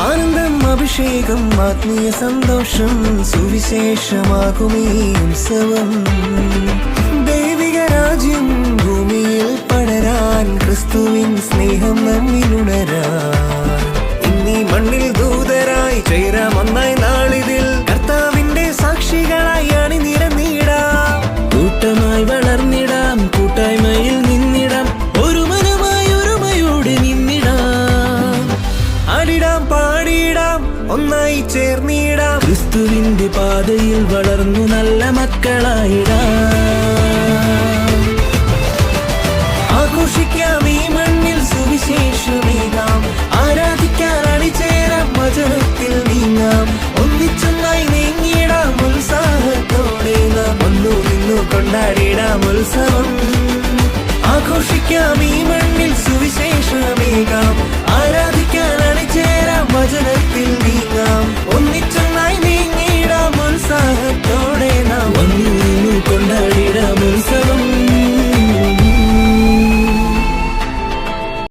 ആനന്ദം അഭിഷേകം ആത്മീയ സന്തോഷം സുവിശേഷമാകും ഈ ഉത്സവം. ദൈവിക രാജ്യം ഭൂമിയിൽ പടരാൻ ക്രിസ്തുവിൻ സ്നേഹം നമ്മിലുണരാൻ. ഇന്നീ മണ്ണിൽ ദൂതരായി ചേരാം ഒന്നായി ചേർന്നിടാം. ക്രിസ്തുവിന്റെ പാതയിൽ വളർന്നു നല്ല മക്കളായിടാം. ആഘോഷിക്കാം ഈ മണ്ണിൽ സുവിശേഷമേകാം. ആരാധിക്കാൻ അണിചേരാം വചനത്തിൽ നീങ്ങാം. ഒന്നിച്ചൊന്നായി നീങ്ങിയിടാം ഉത്സാഹത്തോടെ നാം ഒന്നു നിന്നു കൊണ്ടാടിയിടാം ഉത്സവം. ആഘോഷിക്കാം ഈ മണ്ണിൽ